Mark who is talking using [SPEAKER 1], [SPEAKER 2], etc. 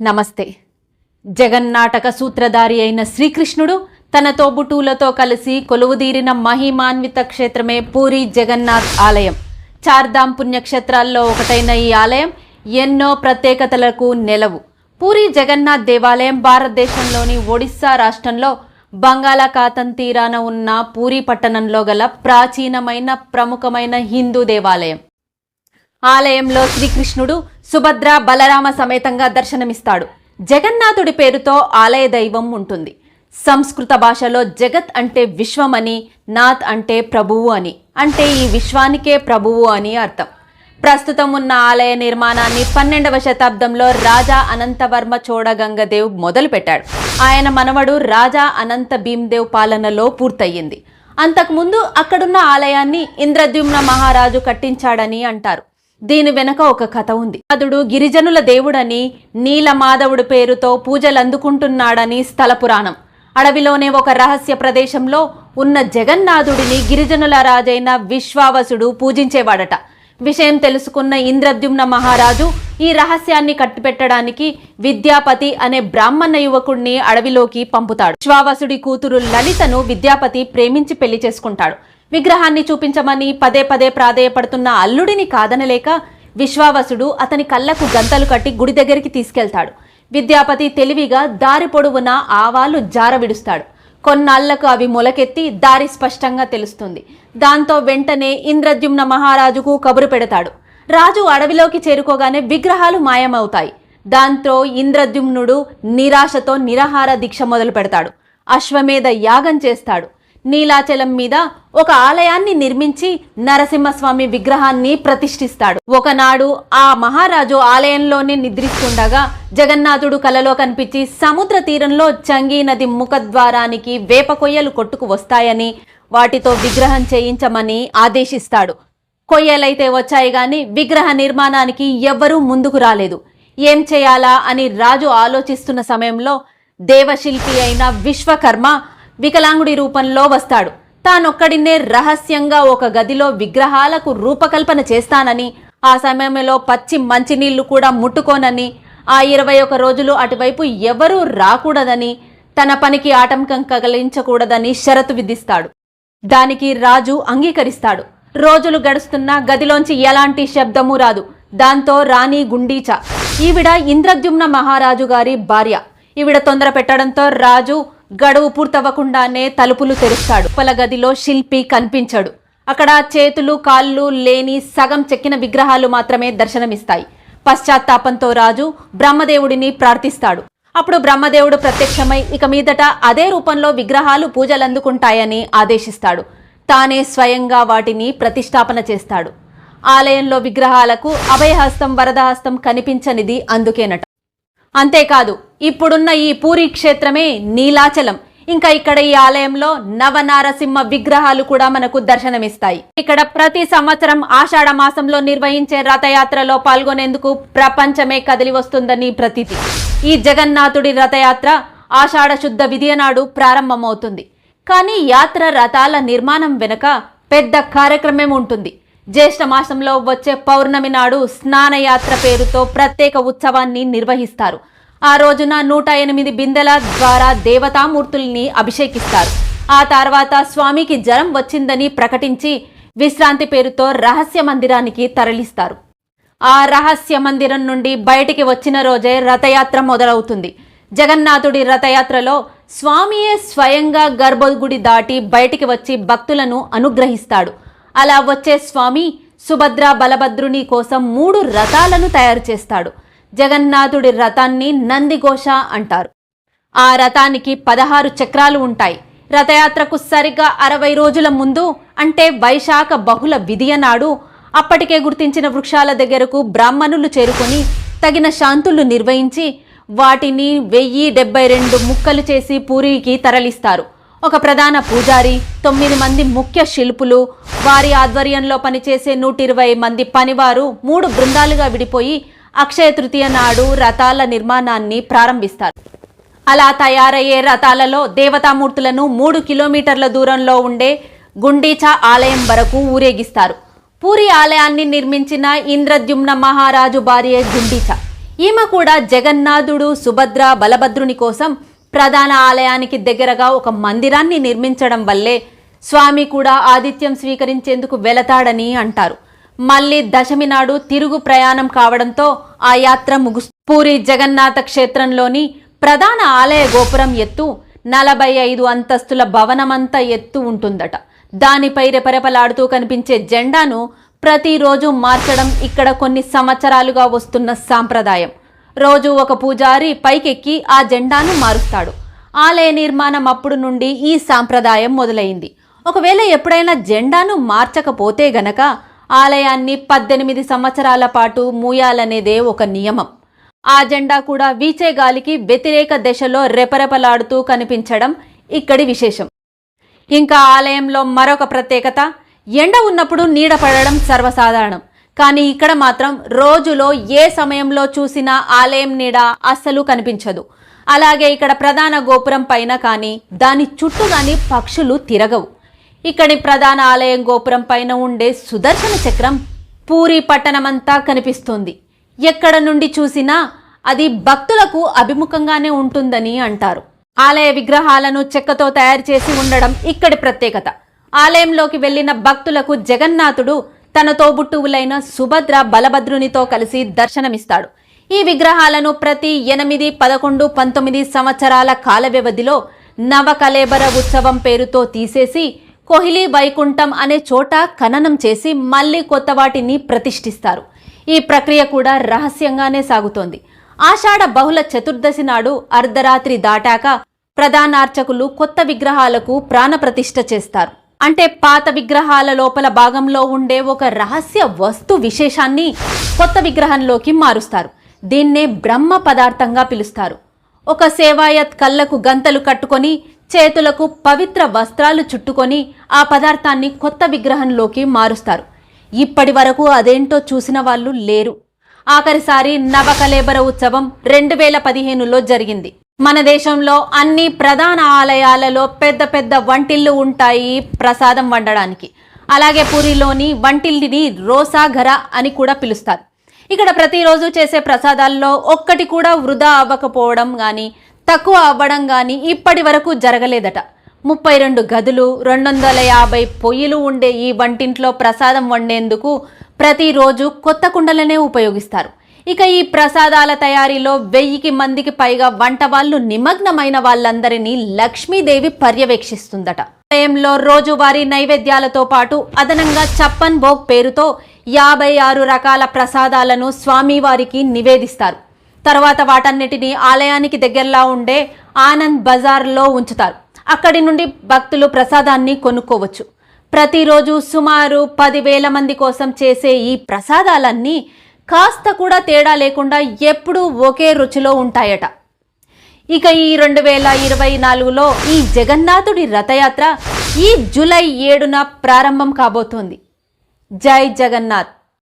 [SPEAKER 1] నమస్తే. జగన్నాటక సూత్రధారి అయిన శ్రీకృష్ణుడు తన తోబుటూలతో కలిసి కొలువుదీరిన మహిమాన్విత క్షేత్రమే పూరి జగన్నాథ్ ఆలయం. చార్ధామ్ పుణ్యక్షేత్రాల్లో ఒకటైన ఈ ఆలయం ఎన్నో ప్రత్యేకతలకు నెలవు. పూరి జగన్నాథ్ దేవాలయం భారతదేశంలోని ఒడిస్సా రాష్ట్రంలో బంగాళాఖాతం తీరాన ఉన్న పూరి పట్టణంలో గల ప్రాచీనమైన ప్రముఖమైన హిందూ దేవాలయం. ఆలయంలో శ్రీకృష్ణుడు సుభద్ర బలరామ సమేతంగా దర్శనమిస్తాడు. జగన్నాథుడి పేరుతో ఆలయ దైవం ఉంటుంది. సంస్కృత భాషలో జగత్ అంటే విశ్వమని నాథ్ అంటే ప్రభువు అని. అంటే ఈ విశ్వానికే ప్రభువు అని అర్థం. ప్రస్తుతం ఉన్న ఆలయ నిర్మాణాన్ని పన్నెండవ శతాబ్దంలో రాజా అనంతవర్మ చోడగంగదేవ్ మొదలుపెట్టాడు. ఆయన మనవడు రాజా అనంత భీమ్దేవ్ పాలనలో పూర్తయింది అంతకుముందు అక్కడున్న ఆలయాన్ని ఇంద్రద్యుమ్న మహారాజు కట్టించాడని అంటారు. దీని వెనక ఒక కథ ఉంది. అతడు గిరిజనుల దేవుడని నీలమాధవుడి పేరుతో పూజలు అందుకుంటున్నాడని స్థల పురాణం. అడవిలోనే ఒక రహస్య ప్రదేశంలో ఉన్న జగన్నాథుడిని గిరిజనుల రాజైన విశ్వావసుడు పూజించేవాడట. విషయం తెలుసుకున్న ఇంద్రద్యుమ్న మహారాజు ఈ రహస్యాన్ని కట్టిపెట్టడానికి విద్యాపతి అనే బ్రాహ్మణ యువకుడిని అడవిలోకి పంపుతాడు. విశ్వావసుడి కూతురు లలితను విద్యాపతి ప్రేమించి పెళ్ళి చేసుకుంటాడు. విగ్రహాన్ని చూపించమని పదే పదే ప్రాధేయపడుతున్న అల్లుడిని కాదనలేక విశ్వావసుడు అతని కళ్ళకు గంతలు కట్టి గుడి దగ్గరికి తీసుకెళ్తాడు. విద్యాపతి తెలివిగా దారి పొడవునా ఆవాలు జారవిడుస్తాడు కొన్నాళ్ళకు అవి మొలకెత్తి దారి స్పష్టంగా తెలుస్తుంది. దాంతో వెంటనే ఇంద్రద్యుమ్న మహారాజుకు కబురు పెడతాడు. రాజు అడవిలోకి చేరుకోగానే విగ్రహాలు మాయమవుతాయి. దాంతో ఇంద్రద్యుమ్నుడు నిరాశతో నిరాహార దీక్ష మొదలు పెడతాడు అశ్వమేధ యాగం చేస్తాడు. నీలాచలం మీద ఒక ఆలయాన్ని నిర్మించి నరసింహస్వామి విగ్రహాన్ని ప్రతిష్ఠిస్తాడు. ఒకనాడు ఆ మహారాజు ఆలయంలోనే నిద్రిస్తుండగా జగన్నాథుడు కలలో కనిపించి సముద్ర తీరంలో చంగీ నది ముఖద్వారానికి వేప కొయ్యలు కొట్టుకు వస్తాయని వాటితో విగ్రహం చేయించమని ఆదేశిస్తాడు. కొయ్యలైతే వచ్చాయి గాని విగ్రహ నిర్మాణానికి ఎవ్వరూ ముందుకు రాలేదు. ఏం చేయాలా అని రాజు ఆలోచిస్తున్న సమయంలో దేవశిల్పి అయిన విశ్వకర్మ వికలాంగుడి రూపంలో వస్తాడు. తానొక్కడినే రహస్యంగా ఒక గదిలో విగ్రహాలకు రూపకల్పన చేస్తానని ఆ సమయంలో పచ్చి మంచినీళ్ళు కూడా ముట్టుకోనని ఆ ఇరవై ఒక రోజులు అటువైపు ఎవరూ రాకూడదని తన పనికి ఆటంకం కగలించకూడదని షరతు విధిస్తాడు. దానికి రాజు అంగీకరిస్తాడు. రోజులు గడుస్తున్నా గదిలోంచి ఎలాంటి శబ్దమూ రాదు. దాంతో రాణి గుండీచ. ఈవిడ ఇంద్రద్యుమ్న మహారాజు గారి భార్య. ఈవిడ తొందర పెట్టడంతో రాజు గడువు పూర్తవ్వకుండానే తలుపులు తెరుస్తాడు. పల గదిలో శిల్పి కనిపించడు. అక్కడ చేతులు కాళ్ళు లేని సగం చెక్కిన విగ్రహాలు మాత్రమే దర్శనమిస్తాయి. పశ్చాత్తాపంతో రాజు బ్రహ్మదేవుడిని ప్రార్థిస్తాడు. అప్పుడు బ్రహ్మదేవుడు ప్రత్యక్షమై ఇక మీదట అదే రూపంలో విగ్రహాలు పూజలందుకుంటాయని ఆదేశిస్తాడు. తానే స్వయంగా వాటిని ప్రతిష్టాపన చేస్తాడు. ఆలయంలో విగ్రహాలకు అభయహస్తం వరదహస్తం కనిపించనిది అందుకేనట. అంతేకాదు ఇప్పుడున్న ఈ పూరి క్షేత్రమే నీలాచలం. ఇంకా ఇక్కడ ఈ ఆలయంలో నవనారసింహ విగ్రహాలు కూడా మనకు దర్శనమిస్తాయి. ఇక్కడ ప్రతి సంవత్సరం ఆషాఢ మాసంలో నిర్వహించే రథయాత్రలో పాల్గొనేందుకు ప్రపంచమే కదిలి వస్తుందని ప్రతీతి. ఈ జగన్నాథుడి రథయాత్ర ఆషాఢ శుద్ధ విధియనాడు ప్రారంభమవుతుంది. కానీ యాత్ర రథాల నిర్మాణం వెనుక పెద్ద కార్యక్రమం ఉంటుంది. జ్యేష్ఠ మాసంలో వచ్చే పౌర్ణమి నాడు స్నానయాత్ర పేరుతో ప్రత్యేక ఉత్సవాన్ని నిర్వహిస్తారు. ఆ రోజున నూట ఎనిమిది బిందెల ద్వారా దేవతామూర్తుల్ని అభిషేకిస్తారు. ఆ తర్వాత స్వామికి జ్వరం వచ్చిందని ప్రకటించి విశ్రాంతి పేరుతో రహస్య మందిరానికి తరలిస్తారు. ఆ రహస్య మందిరం నుండి బయటికి వచ్చిన రోజే రథయాత్ర మొదలవుతుంది. జగన్నాథుడి రథయాత్రలో స్వామియే స్వయంగా గర్భగుడి దాటి బయటికి వచ్చి భక్తులను అనుగ్రహిస్తాడు. అలా వచ్చే స్వామి సుభద్ర బలభద్రుని కోసం మూడు రథాలను తయారు చేస్తాడు. జగన్నాథుడి రథాన్ని నందిఘోష అంటారు. ఆ రథానికి పదహారు చక్రాలు ఉంటాయి. రథయాత్రకు సరిగ్గా అరవై రోజుల ముందు అంటే వైశాఖ బహుళ విధియ నాడు అప్పటికే గుర్తించిన వృక్షాల దగ్గరకు బ్రాహ్మణులు చేరుకొని తగిన శాంతులు నిర్వహించి వాటిని వెయ్యి డెబ్బై రెండు ముక్కలు చేసి పూరికి తరలిస్తారు. ఒక ప్రధాన పూజారి తొమ్మిది మంది ముఖ్య శిల్పులు వారి ఆధ్వర్యంలో పనిచేసే నూట ఇరవై మంది పనివారు మూడు బృందాలుగా విడిపోయి అక్షయ తృతీయ నాడు రథాల నిర్మాణాన్ని ప్రారంభిస్తారు. అలా తయారయ్యే రథాలలో దేవతామూర్తులను మూడు కిలోమీటర్ల దూరంలో ఉండే గుండీచా ఆలయం వరకు ఊరేగిస్తారు. పూరి ఆలయాన్ని నిర్మించిన ఇంద్రద్యుమ్న మహారాజు భార్య గుండీచ. ఈమె కూడా జగన్నాథుడు సుభద్ర బలభద్రుని కోసం ప్రధాన ఆలయానికి దగ్గరగా ఒక మందిరాన్ని నిర్మించడం వల్లే స్వామి కూడా ఆతిథ్యం స్వీకరించేందుకు వెళతాడని అంటారు. మళ్ళీ దశమి నాడు తిరుగు ప్రయాణం కావడంతో ఆ యాత్ర ముగు పూరి జగన్నాథ క్షేత్రంలోని ప్రధాన ఆలయ గోపురం ఎత్తు నలభై ఐదు అంతస్తుల భవనమంతా ఎత్తు ఉంటుందట. దానిపై రెపరెపలాడుతూ కనిపించే జెండాను ప్రతిరోజు మార్చడం ఇక్కడ కొన్ని సంవత్సరాలుగా వస్తున్న సాంప్రదాయం. రోజు ఒక పూజారి పైకెక్కి ఆ జెండాను మారుస్తాడు. ఆలయ నిర్మాణం అప్పుడు నుండి ఈ సాంప్రదాయం మొదలైంది. ఒకవేళ ఎప్పుడైనా జెండాను మార్చకపోతే గనక ఆలయాన్ని పద్దెనిమిది సంవత్సరాల పాటు మూయాలనేదే ఒక నియమం. ఆ జెండా కూడా వీచే గాలికి వ్యతిరేక దిశలో రెపరెపలాడుతూ కనిపించడం ఇక్కడి విశేషం. ఇంకా ఆలయంలో మరొక ప్రత్యేకత ఎండ ఉన్నప్పుడు నీడ పడడం సర్వసాధారణం. కానీ ఇక్కడ మాత్రం రోజులో ఏ సమయంలో చూసినా ఆలయం నీడ అస్సలు కనిపించదు. అలాగే ఇక్కడ ప్రధాన గోపురం పైన కానీ దాని చుట్టూ కానీ పక్షులు తిరగవు. ఇక్కడి ప్రధాన ఆలయం గోపురం పైన ఉండే సుదర్శన చక్రం పూరి పట్టణమంతా కనిపిస్తుంది. ఎక్కడ నుండి చూసినా అది భక్తులకు అభిముఖంగానే ఉంటుందని అంటారు. ఆలయ విగ్రహాలను చెక్కతో తయారు చేసి ఉండడం ఇక్కడి ప్రత్యేకత. ఆలయంలోకి వెళ్ళిన భక్తులకు జగన్నాథుడు తన తోబుట్టువులైన సుభద్ర బలభద్రునితో కలిసి దర్శనమిస్తాడు. ఈ విగ్రహాలను ప్రతి ఎనిమిది పదకొండు పంతొమ్మిది సంవత్సరాల కాల వ్యవధిలో నవకలేబర ఉత్సవం పేరుతో తీసేసి కోహ్లీ వైకుంఠం అనే చోట ఖననం చేసి మళ్ళీ కొత్త వాటిని ప్రతిష్ఠిస్తారు. ఈ ప్రక్రియ కూడా రహస్యంగానే సాగుతోంది. ఆషాఢ బహుళ చతుర్దశి నాడు అర్ధరాత్రి దాటాక ప్రధానార్చకులు కొత్త విగ్రహాలకు ప్రాణప్రతిష్ఠ చేస్తారు. అంటే పాత విగ్రహాల లోపల భాగంలో ఉండే ఒక రహస్య వస్తు విశేషాన్ని కొత్త విగ్రహంలోకి మారుస్తారు. దీన్నే బ్రహ్మ పదార్థంగా పిలుస్తారు. ఒక సేవాయత్ కళ్ళకు గంతలు కట్టుకొని చేతులకు పవిత్ర వస్త్రాలు చుట్టుకొని ఆ పదార్థాన్ని కొత్త విగ్రహంలోకి మారుస్తారు. ఇప్పటి వరకు అదేంటో చూసిన వాళ్ళు లేరు. ఆఖరిసారి నవకలేబర ఉత్సవం రెండు వేల పదిహేనులో జరిగింది. మన దేశంలో అన్ని ప్రధాన ఆలయాలలో పెద్ద పెద్ద వంటిల్లు ఉంటాయి ప్రసాదం వండడానికి. అలాగే పూరిలోని వంటిల్లిని రోసాఘర అని కూడా పిలుస్తారు. ఇక్కడ ప్రతిరోజు చేసే ప్రసాదాల్లో ఒక్కటి కూడా వృధా అవ్వకపోవడం కానీ తక్కువ అవ్వడం కానీ ఇప్పటి వరకు జరగలేదట. ముప్పై రెండు గదులు రెండు వందల యాభై పొయ్యిలు ఉండే ఈ వంటింట్లో ప్రసాదం వండేందుకు ప్రతిరోజు కొత్త కుండలనే ఉపయోగిస్తారు. ఇక ఈ ప్రసాదాల తయారీలో వెయ్యికి మందికి పైగా వంట వాళ్ళు నిమగ్నమైన వాళ్ళందరినీ లక్ష్మీదేవి పర్యవేక్షిస్తుందట. ఆలయంలో రోజువారీ నైవేద్యాలతో పాటు అదనంగా చప్పన్ భోగ్ పేరుతో యాభై ఆరు రకాల ప్రసాదాలను స్వామివారికి నివేదిస్తారు. తర్వాత వాటన్నిటిని ఆలయానికి దగ్గరలో ఉండే ఆనంద్ బజార్లో ఉంచుతారు. అక్కడి నుండి భక్తులు ప్రసాదాన్ని కొనుక్కోవచ్చు. ప్రతిరోజు సుమారు పదివేల మంది కోసం చేసే ఈ ప్రసాదాలన్నీ కాస్త కూడా తేడా లేకుండా ఎప్పుడూ ఒకే రుచిలో ఉంటాయట. ఇక ఈ రెండు వేల ఇరవై నాలుగులో ఈ జగన్నాథుడి రథయాత్ర ఈ జూలై ఏడున ప్రారంభం కాబోతోంది. జై జగన్నాథ్.